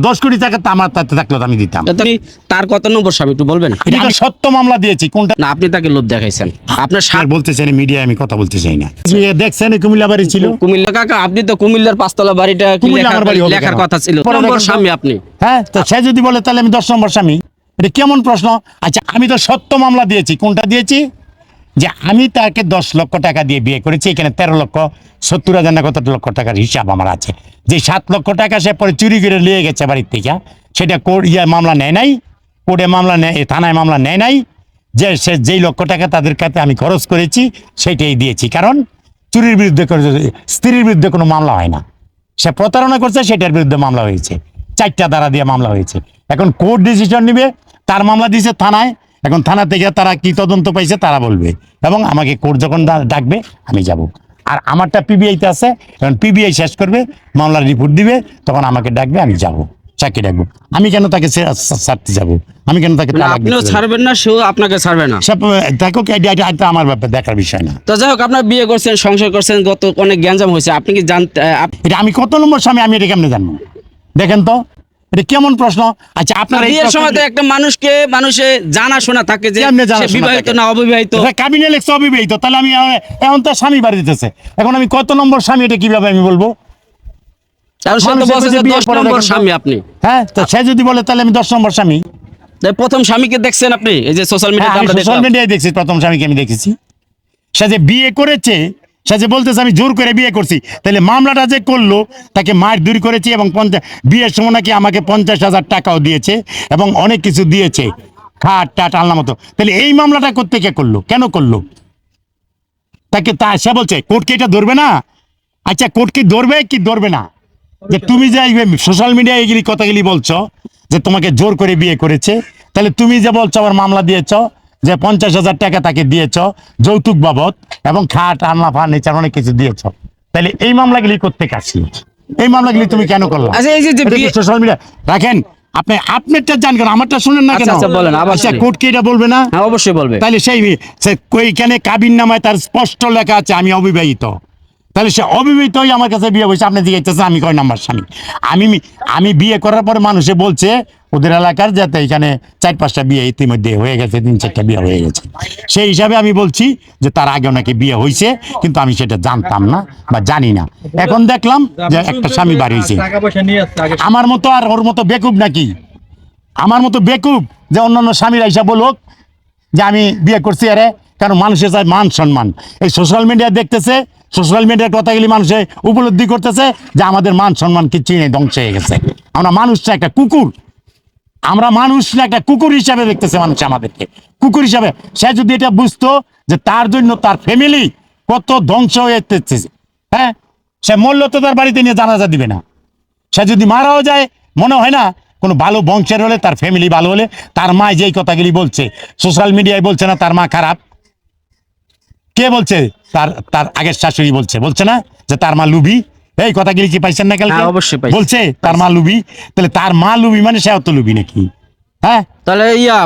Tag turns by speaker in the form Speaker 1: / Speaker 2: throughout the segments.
Speaker 1: দশ কোটি টাকা আমার তাতে থাকল আমি দিতাম।
Speaker 2: তার কত নম্বর স্বামী একটু বলবেন?
Speaker 1: সত্য মামলা দিয়েছি কোনটা?
Speaker 2: না আপনি তাকে লোভ দেখাইছেন। আপনার
Speaker 1: আর
Speaker 2: স্বামী
Speaker 1: বলতে আমি কথা বলতে চাই না। দেখছেন কুমিল্লা বাড়ি ছিল?
Speaker 2: কুমিল্লা কাকা আপনি তো কুমিল্লার পাঁচতলা বাড়িটা লেখার- কথা ছিল। নম্বর স্বামী আপনি।
Speaker 1: হ্যাঁ তো সে যদি বলে তাহলে আমি দশ নম্বর স্বামী? এটা কেমন প্রশ্ন? আচ্ছা আমি তো সত্য মামলা দিয়েছি কোনটা দিয়েছি? যে আমি তাকে দশ লক্ষ টাকা দিয়ে বিয়ে করেছি, এখানে তেরো লক্ষ, সত্তর হাজার না কত লক্ষ টাকার হিসাব আমার আছে। যে সাত লক্ষ টাকা সে পরে চুরি করে নিয়ে গেছে বাড়ির থেকে, সেটা কোর্ট ইয়ে মামলা নেয় নাই, কোর্টে মামলা নেয়, থানায় মামলা নেয় নাই, যে সে যেই লক্ষ টাকা তাদের কাছে আমি খরচ করেছি সেইটাই দিয়েছি। কারণ চুরির বিরুদ্ধে স্ত্রীর বিরুদ্ধে কোনো মামলা হয় না। সে প্রতারণা করছে, সেটার বিরুদ্ধে মামলা হয়েছে। চারটা দ্বারা দিয়ে মামলা হয়েছে। এখন কোর্ট ডিসিশন নিবে, তার মামলা দিয়েছে থানায় এখন থানা থেকে তারা কি তদন্ত পাইছে তারা বলবে। এবং আমাকে কোর্ট যখন ডাকবে আমি যাব। আর আমারটা পিবিআইতে আছে এখন পিবিআই শেষ করবে মামলার রিপোর্ট দিবে তখন আমাকে ডাকবে আমি যাব চাকরি ডাকবো। আমি কেন তাকে ছাড়তে যাব? আমি কেন তাকে
Speaker 2: আপনিও ছাড়বেন না সেও আপনাকে ছাড়বে না।
Speaker 1: দেখো এটা- আমার ব্যাপার দেখার বিষয় না।
Speaker 2: তো যাই হোক আপনার বিয়ে করছেন সংসার করছেন গত অনেক গ্যাঞ্জাম হয়েছে আপনি কি জানতে
Speaker 1: এটা আমি কত নম্বর স্বামী আমি এটা কেমনে জানব? দেখেন তো এটা কেমন প্রশ্ন? আচ্ছা আপনার
Speaker 2: বিয়ের সময় তো একটা মানুষকে মানুষে জানা শোনা থাকে যে সে বিবাহিত না অবিবাহিত?
Speaker 1: কাবিনে লেখছে অবিবাহিত তাহলে আমি এখন তো স্বামী বাড়ি দিতেছে। এখন আমি কত নম্বর স্বামী এটা কীভাবে আমি বলব?
Speaker 2: সে
Speaker 1: হ্যাঁ তো সে যদি বলে তাহলে আমি দশ নম্বর স্বামী।
Speaker 2: প্রথম স্বামীকে দেখছেন আপনি? এই যে সোশ্যাল আমরা
Speaker 1: সোশ্যাল মিডিয়ায় দেখছি প্রথম স্বামীকে আমি দেখেছি। সে যে বিয়ে করেছে সে যে বলতেছে, আমি জোর করে বিয়ে করছি। তাহলে মামলাটা যে করল, তাকে মার দূর করেছি এবং পঞ্চাশ বিয়ের সময় নাকি আমাকে পঞ্চাশ হাজার টাকাও দিয়েছে এবং অনেক কিছু দিয়েছে। খাট, টাট আল্লাহ মতো। তাহলে এই মামলাটা করতে কে করল? কেন করল? তাকে তা সে বলছে, কোর্ট কি এটা ধরবে না? আচ্ছা কোর্ট কি ধরবে কি ধরবে না? যে তুমি যে সোশ্যাল মিডিয়ায় এগুলি কথাগুলি বলছো, যে তোমাকে জোর করে বিয়ে করেছে তাহলে তুমি যে বলছো আবার মামলা দিয়েছ যে পঞ্চাশ হাজার টাকা তাকে দিয়েছ যৌতুক বাবদ এবং খাট আনলা ফার্নিচার অনেক কিছু দিয়েছ। তাহলে এই মামলাগুলি করতে কাছি এই মামলাগুলি তুমি কেন করলা?
Speaker 2: আচ্ছা,
Speaker 1: সোশ্যাল মিডিয়া রাখেন আপনি আপনারটা জান কেন আমারটা শুনেন না কেন?
Speaker 2: আচ্ছা, আচ্ছা, বলেন,
Speaker 1: আচ্ছা কোর্ট কি এটা বলবে না?
Speaker 2: হ্যাঁ অবশ্যই বলবে।
Speaker 1: তাহলে সেই ওইখানে কাবিন নামায় তার স্পষ্ট লেখা আছে আমি অবিবাহিত। তাহলে সে অবিবাহিতই আমার কাছে বিয়ে বসে আপনি জিজ্ঞাসা আমি কয় নাম্বার স্বামী? আমি আমি বিয়ে করার পরে মানুষে বলছে ওদের এলাকার যাতে এখানে চার পাঁচটা বিয়ে ইতিমধ্যে হয়ে গেছে, তিন চারটা বিয়ে হয়ে গেছে। সেই হিসাবে আমি বলছি যে তার আগে নাকি বিয়ে হয়েছে কিন্তু আমি সেটা জানতাম না বা জানি না। এখন দেখলাম যে একটা স্বামী বাড়ি হয়েছে আমার মতো আর ওর মতো বেকুব নাকি? আমার মতো বেকুব যে অন্যান্য স্বামীরা এসে বলুক যে আমি বিয়ে করছি আরে, কারণ মানুষের চায় মান সম্মান। এই সোশ্যাল মিডিয়া দেখতেছে সোশ্যাল মিডিয়ার কথাগুলি মানুষে উপলব্ধি করতেছে যে আমাদের মান সম্মান কিচ্ছুই নেই ধ্বংস হয়ে গেছে। আমরা মানুষটা একটা কুকুর। আমরা মানুষ না, একটা কুকুর হিসাবে দেখতেছে মানুষ আমাদেরকে। কুকুর হিসাবে, সে যদি এটা বুঝতো যে তার জন্য তার ফ্যামিলি কত ধ্বংস হয়ে হ্যাঁ? সে মরলে তো তার বাড়িতে নিয়ে জানাজা দিবে না। সে যদি মারাও যায়, মনে হয় না কোনো ভালো বংশের হলে, তার ফ্যামিলি ভালো হলে, তার মা যেই কথাগুলি বলছে সোশ্যাল মিডিয়ায় বলছে না, তার মা খারাপ। কে বলছে? তার তার আগের শাশুড়ি বলছে। বলছে না যে তার মা লুবি এই কথাগুলি কি পাইছেন না কালকে?
Speaker 2: হ্যাঁ, অবশ্যই পাইছি।
Speaker 1: বলছে তার মা লুবি। তাহলে তার মা লুবি মানে সেও তো লুবি নাকি? হ্যাঁ?
Speaker 2: তাহলে ইয়া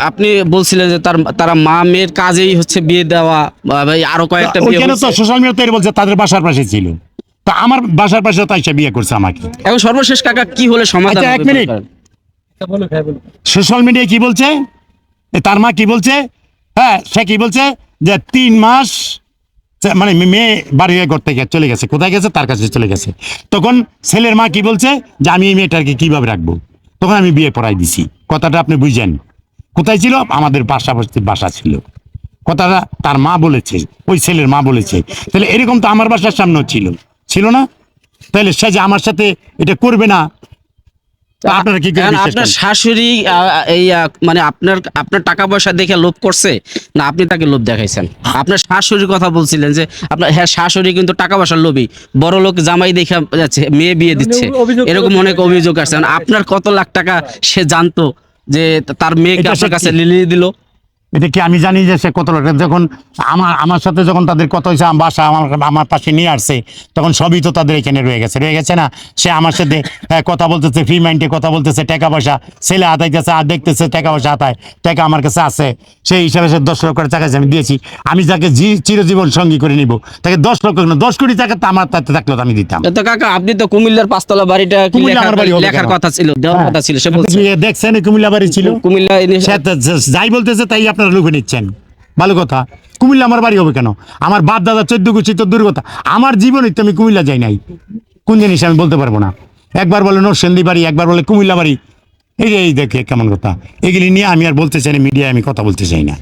Speaker 2: আপনি বলছিলেন যে তার তারা মা মেয়ের কাজেই হচ্ছে বিয়ে দেওয়া এই আরও কয়েকটা বিয়ে
Speaker 1: ওইখানে তো। সোশ্যাল মিডিয়াতে বলছে তাদের বাসার পাশে ছিল। তো আমার বাসার পাশে তাই সে বিয়ে করছে আমাকে।
Speaker 2: এখন সর্বশেষ কাকা কি হলে সমাধান
Speaker 1: আচ্ছা, এক মিনিট।
Speaker 3: ভাই
Speaker 1: সোশ্যাল মিডিয়ায় কি বলছে? তার মা কি বলছে? হ্যাঁ সে কি বলছে? যে তিন মাস সে- মানে মেয়ে বাড়ি ঘর থেকে চলে গেছে। কোথায় গেছে? তার কাছে চলে গেছে। তখন ছেলের মা কি বলছে? যে আমি এই মেয়েটাকে কীভাবে রাখব? তখন আমি বিয়ে পড়াই দিছি। কথাটা আপনি বুঝেন। কোথায় ছিল? আমাদের পাশাপাশি বাসা ছিল। কথাটা তার মা বলেছে। ওই ছেলের মা বলেছে। তাহলে এরকম তো আমার বাসার সামনেও ছিল। ছিল না? তাহলে সে যে আমার সাথে এটা করবে না আপনারা কি করে
Speaker 2: আপনার শাশুড়ি এই মানে আপনার আপনার টাকা পয়সা দেখে লোভ করছে না আপনি তাকে লোভ দেখাইছেন? আপনার শাশুড়ির কথা বলছিলেন যে আপনার হ্যাঁ শাশুড়ি কিন্তু টাকা পয়সার লোভী বড় লোক জামাই দেখে যাচ্ছে মেয়ে বিয়ে দিচ্ছে এরকম অনেক অভিযোগ আসছে। আপনার কত লাখ টাকা সে জানতো যে তার মেয়েকে আপনার কাছে লিলিয়ে দিল?
Speaker 1: এটা কি আমি জানি যে সে কত লোক? যখন আমার আমার সাথে যখন তাদের কথা হয়েছে বাসা আমার আমার পাশে নিয়ে আসছে তখন সবই তো তাদের এখানে রয়ে গেছে। রয়ে গেছে না? সে আমার সাথে কথা বলতেছে ফ্রি মাইন্ডে কথা বলতেছে টাকা পয়সা ছেলে হাতাইতেছে আর দেখতেছে টাকা পয়সা হাতায় টাকা আমার কাছে আছে। সেই হিসাবে সে দশ লক্ষ টাকা আমি দিয়েছি। আমি যাকে জি চিরজীবন সঙ্গী করে নিব তাকে দশ লক্ষ কেন দশ কোটি টাকা তো আমার তাতে থাকল আমি দিতাম।
Speaker 2: তো কাকা আপনি তো কুমিল্লার পাঁচতলা বাড়িটা কি
Speaker 1: কুমিল্লা আমার বাড়ি
Speaker 2: লেখার কথা ছিল দেওয়ার
Speaker 1: হ্যাঁ।
Speaker 2: কথা ছিল সে বলছে।
Speaker 1: দেখছেন কুমিল্লা বাড়ি ছিল?
Speaker 2: কুমিল্লা
Speaker 1: যাই বলতেছে তাই আপনারা লুকে নিচ্ছেন। ভালো কথা। কুমিল্লা আমার বাড়ি হবে কেন? আমার বাপ দাদা চোদ্দ গুছি তো কথা আমার জীবনে তো আমি কুমিল্লা যাই নাই। কোন জিনিস আমি বলতে পারব না। একবার বলে নরসেন্দি বাড়ি, একবার বলে কুমিল্লা বাড়ি। এই যে, এই দেখে কেমন কথা। এগুলি নিয়ে আমি আর বলতে চাই না, মিডিয়ায় আমি কথা বলতে চাই না।